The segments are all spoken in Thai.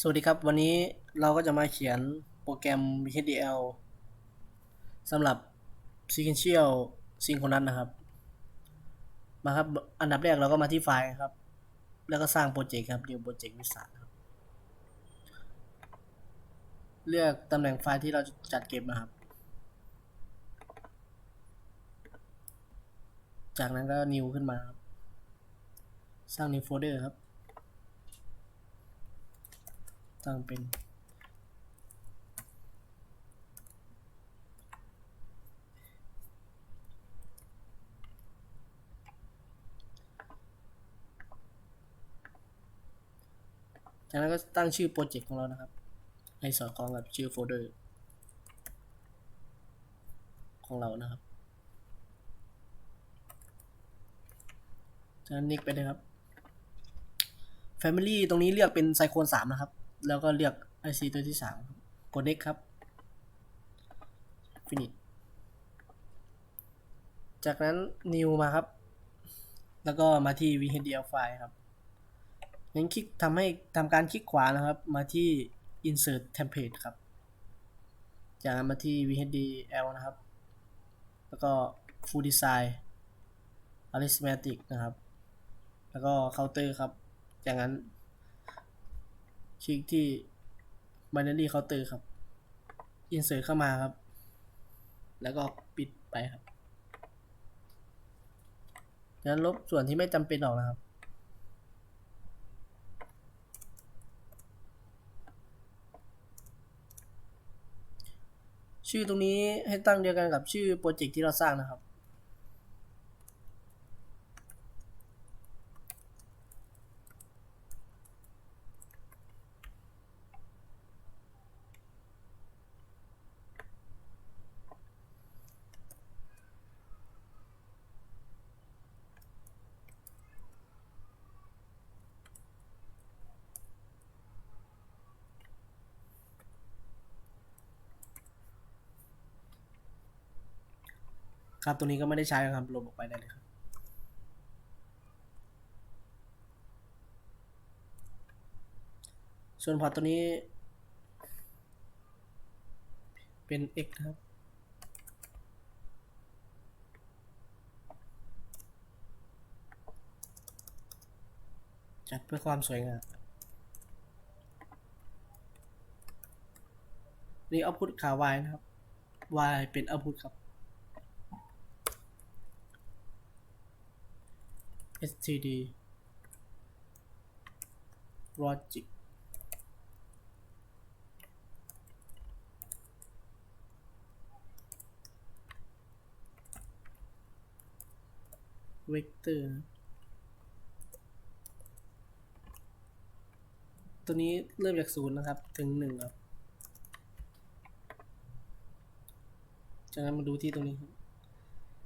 สวัสดีครับ วันนี้เราก็จะมาเขียนโปรแกรม HDL สำหรับ Sequential Synchronous นะครับ มาครับ อันดับแรกเราก็มาที่ไฟล์ครับ แล้วก็สร้างโปรเจกต์ครับ New Project วิสาครับ เลือกตำแหน่งไฟล์ที่เราจะจัดเก็บนะครับ จากนั้นก็ New ขึ้นมาครับ สร้าง New Folder ครับ ตั้งเป็นจากนั้นก็ตั้งชื่อโปรเจกต์ของเรานะครับ ให้สอดคล้องกับชื่อโฟลเดอร์ของเรานะครับ จากนั้นนิกไปเลยครับ Family ตรงนี้เลือกเป็นไซโคนสามนะครับ แล้วก็เลือก IC ตัวที่สามกด next ครับ finish จากนั้น new มาครับ แล้วก็มาที่ VHDL file ครับงั้นคลิกทำให้ทำการคลิกขวานะครับ มาที่ insert template ครับ จากนั้นมาที่ VHDL นะครับ แล้วก็ full design arithmetic นะครับ แล้วก็ counter ครับ จากนั้น คลิกที่ binary counter ครับ insert เข้ามาครับ แล้วก็ปิดไปครับจากนั้นลบส่วนที่ไม่จำเป็นออกนะครับ ชื่อตรงนี้ให้ตั้งเดียวกันกับชื่อโปรเจกต์ที่เราสร้างนะครับ ครับตัวนี้ก็ไม่ได้ใช้ครับลบออกไปได้เลยครับ ส่วนพอร์ตตัวนี้ เป็น x ครับจัดเพื่อความสวยงาม นี่เอาพุทขา y นะครับ y เป็น output ครับ std logic เวกเตอร์ตัวนี้เริ่มจากศูนย์นะครับ ถึงหนึ่งครับ จากนั้นมาดูที่ตรงนี้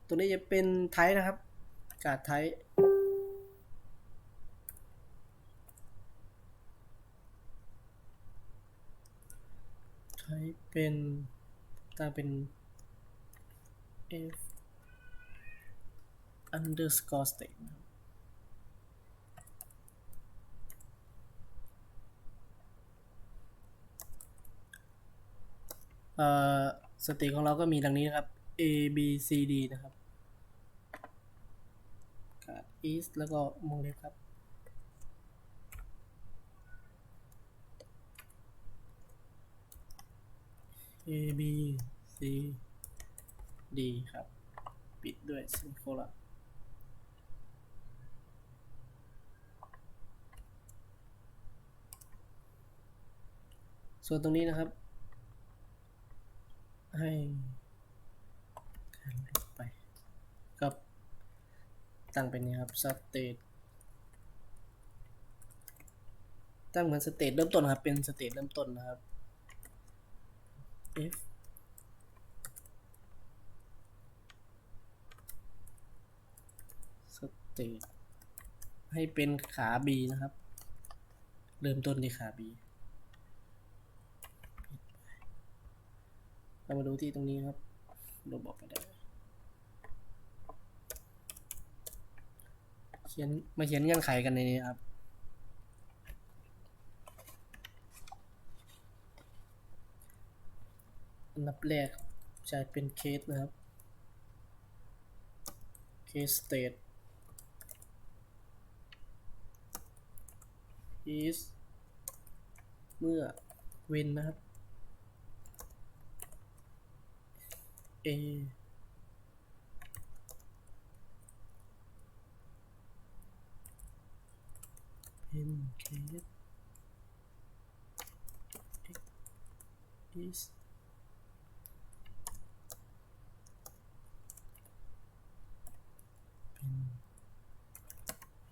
ตัวนี้จะเป็นไทป์นะครับ การ์ดไทป์ ช้เป็นตั้งเป็น f underscore state นะครับเอ่อสตทของเราก็มีดังนี้นะครับ a b c d นะครับการ is แล้วก็วงเล็บครับ A B C D ครับ ปิดด้วยซิงโคลันส่วนตรงนี้นะครับ ให้การไปกับตั้งเป็นนี้ครับ state ตั้งเหมือนสเตทเริ่มต้นครับ เป็นสเตทเริ่มต้นนะครับ f state ให้เป็นขา b นะครับ เริ่มต้นที่ขา b เรามาดูที่ตรงนี้ครับลบออกไปได้เขียนมาเขียนเงื่อนไขกันในนี้ครับ นับแรกใช้เป็นเคสนะครับ เคส state is เมื่อ when นะครับ a เป็น case is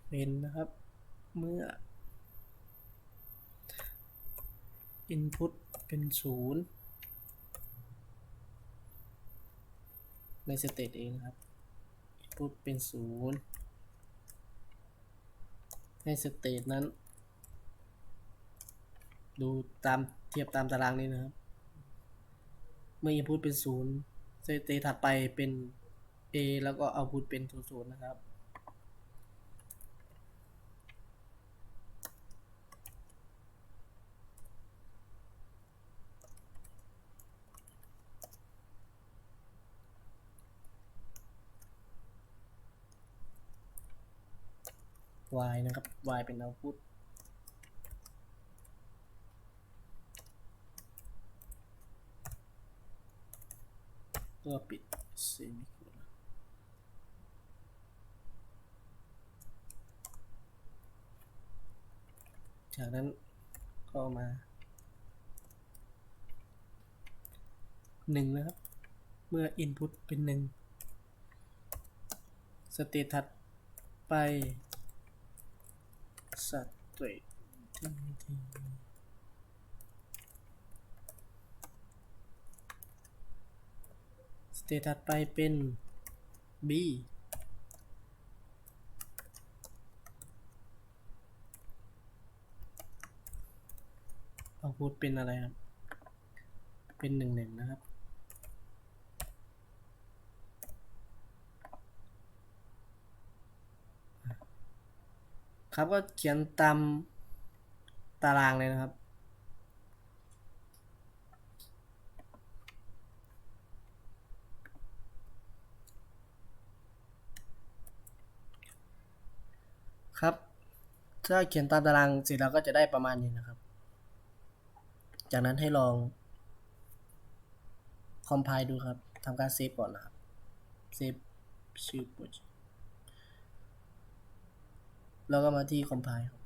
เป็นนะครับ เมื่อ input เป็นศูนย์ในสเตตเองนะครับ input เป็นศูนย์ในสเตตนั้น ดูตามเทียบตามตารางนี้นะครับ เมื่อ input เป็นศูนย์สเตตถัดไปเป็น a แล้วก็ output เป็นศูนย์ศูนย์นะครับ y นะครับ y เป็น output ก็ปิด semicolon จากนั้นก็มาหนึ่งนะครับ เมื่อ input เป็นหนึ่งสเตตัสไป สเตตสเตตัสไปเป็น b เอาพูดเป็นอะไรครับ เป็นหนึ่งหนึ่งนะครับ ครับก็เขียนตามตารางเลยนะครับ ครับ ถ้าเขียนตามตารางเสร็จแล้วก็จะได้ประมาณนี้นะครับ จากนั้นให้ลองคอมไพล์ดูครับทำการเซฟก่อนนะครับเซฟชื่อโปรเจกต์ แล้วก็มาที่ compile ครับ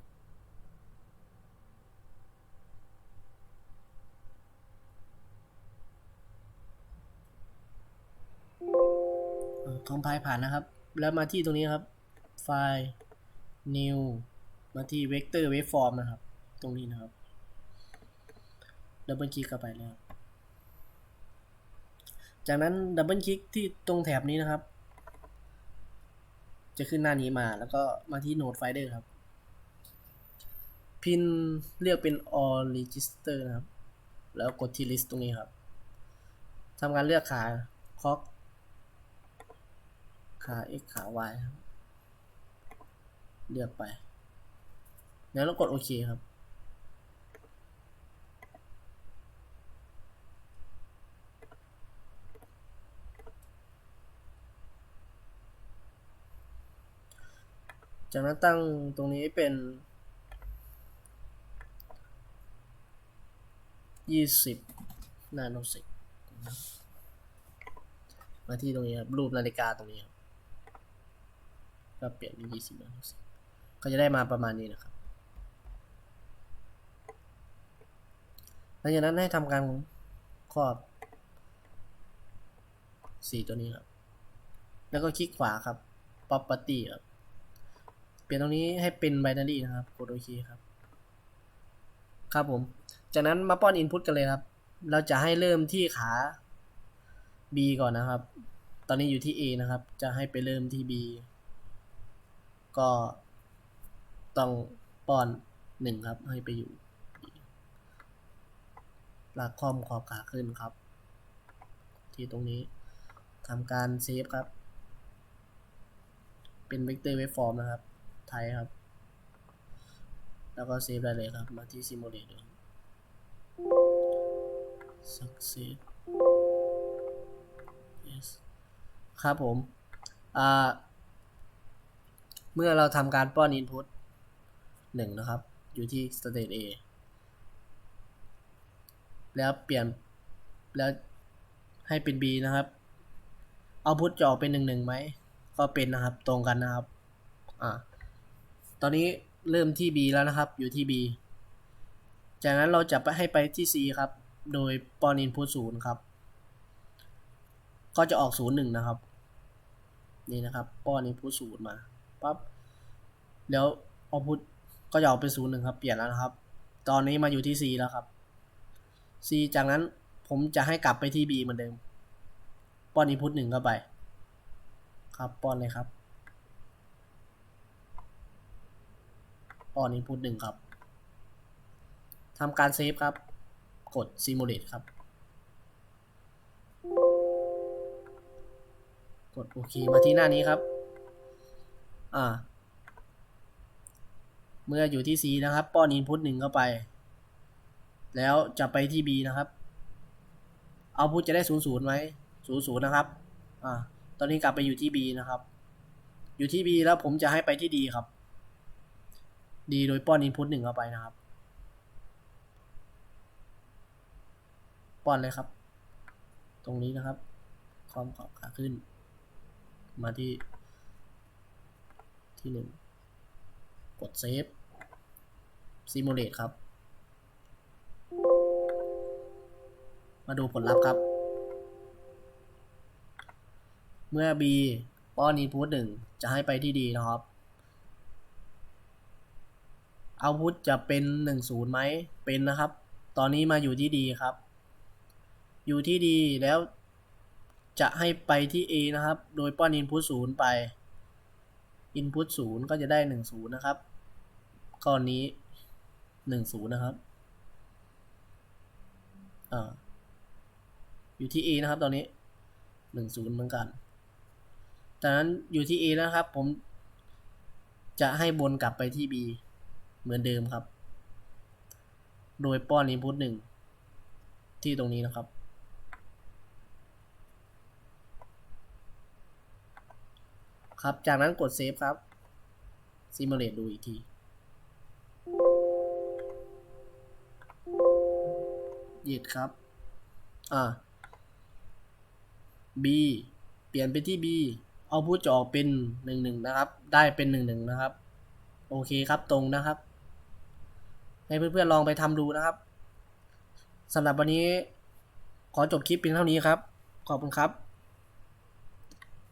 เอ่อ compile ผ่านนะครับ แล้วมาที่ตรงนี้ครับ ไฟล์ new มาที่ vector waveform นะครับ ตรงนี้นะครับดับเบิลคลิกเข้าไปแล้ว จากนั้นดับเบิลคลิกที่ตรงแถบนี้นะครับ จะขึ้นหน้านี้มา แล้วก็มาที่ Node Finder ครับ พินเรียกเป็น all register นะครับ แล้วกดที่ list ตรงนี้ครับทำการเลือกขา clock ขา x ขา y ครับ เลือกไป แล้วเรากดโอเคครับ จากนั้นตั้งตรงนี้เป็นยี่สิบนาโนเซกมาที่ตรงนี้ครับ รูปนาฬิกาตรงนี้ครับก็เปลี่ยนเป็นยี่สิบนาโนเซกก็จะได้มาประมาณนี้นะครับหลังจากนั้นให้ทำการครอบสีตัวนี้ครับ แล้วก็คลิกขวาครับ property ครับ ลี่ยนตรงนี้ให้เป็น binary นะครับ กดโอเคครับ ครับผม จากนั้นมาป้อน input กันเลยครับ เราจะให้เริ่มที่ขา b ก่อนนะครับ ตอนนี้อยู่ที่ a นะครับ จะให้ไปเริ่มที่ b ก็ต้องป้อนหนึ่งครับ ให้ไปอยู่ B ลากคอมขอบขาขึ้นครับ ที่ตรงนี้ทำการเซฟครับ เป็น vector waveform นะครับ ไทยครับ แล้วก็เซฟได้เลยครับ มาที่ simulate ดู success ครับผม อ่า เมื่อเราทำการป้อน input หนึ่งนะครับ อยู่ที่ state A แล้วเปลี่ยน แล้วให้เป็น B นะครับ output จะออกเป็นหนึ่งหนึ่งไหม ก็เป็นนะครับ ตรงกันนะครับ อ่า ตอนนี้เริ่มที่ B แล้วนะครับ อยู่ที่ B จากนั้นเราจะไปให้ไปที่ C ครับ โดยป้อน input ศูนย์ครับ ก็จะออกศูนย์หนึ่งนะครับ นี่นะครับป้อน input ศูนย์มาปั๊บแล้ว output ก็จะออกเป็นศูนย์หนึ่งครับ เปลี่ยนแล้วนะครับ ตอนนี้มาอยู่ที่ C แล้วครับ C จากนั้นผมจะให้กลับไปที่ B เหมือนเดิมป้อน input หนึ่งเข้าไป ครับป้อนเลยครับ ป้อน input หนึ่งครับทำการเซฟครับ กด simulate ครับ กดโอเคมาที่หน้านี้ครับ อ่า เมื่ออยู่ที่ C นะครับ ป้อน input หนึ่งเข้าไป แล้วจะไปที่ B นะครับ เอาพุทจะได้ศูนย์ศูนย์ไหมศูนย์ศูนย์นะครับ อ่า ตอนนี้กลับไปอยู่ที่ B นะครับ อยู่ที่ B แล้วผมจะให้ไปที่ D ครับ D โดยป้อน input หนึ่งเข้าไปนะครับ ป้อนเลยครับ ตรงนี้นะครับ คอมขอบขาขึ้น มาที่ ที่หนึ่งกดเซฟ simulate ครับ มาดูผลลัพธ์ครับ เมื่อ B ป้อน input หนึ่งจะให้ไปที่ D นะครับ output จะเป็นหนึ่งศูนย์ไหมเป็นนะครับ ตอนนี้มาอยู่ที่ D ครับ อยู่ที่ D แล้วจะให้ไปที่ A นะครับ โดยป้อน input ศูนย์ไป input ศูนย์ก็จะได้หนึ่งศูนย์นะครับ ก้อนนี้หนึ่งศูนย์นะครับอ่าอยู่ที่ A นะครับตอนนี้หนึ่งศูนย์เหมือนกันจากนั้นอยู่ที่ A นะครับ ผมจะให้บนกลับไปที่ B เหมือนเดิมครับ โดยป้อน input หนึ่งที่ตรงนี้นะครับ ครับ จากนั้นกดเซฟครับ simulate ดูอีกทียืดครับ อ่า B เปลี่ยนไปที่ B เอาพูดจะออกเป็นหนึ่งหนึ่งนะครับ ได้เป็นหนึ่งหนึ่งนะครับ โอเคครับตรงนะครับ ให้เพื่อนๆลองไปทำดูนะครับสำหรับวันนี้ขอจบคลิปเพียงเท่านี้ครับ ขอบคุณครับ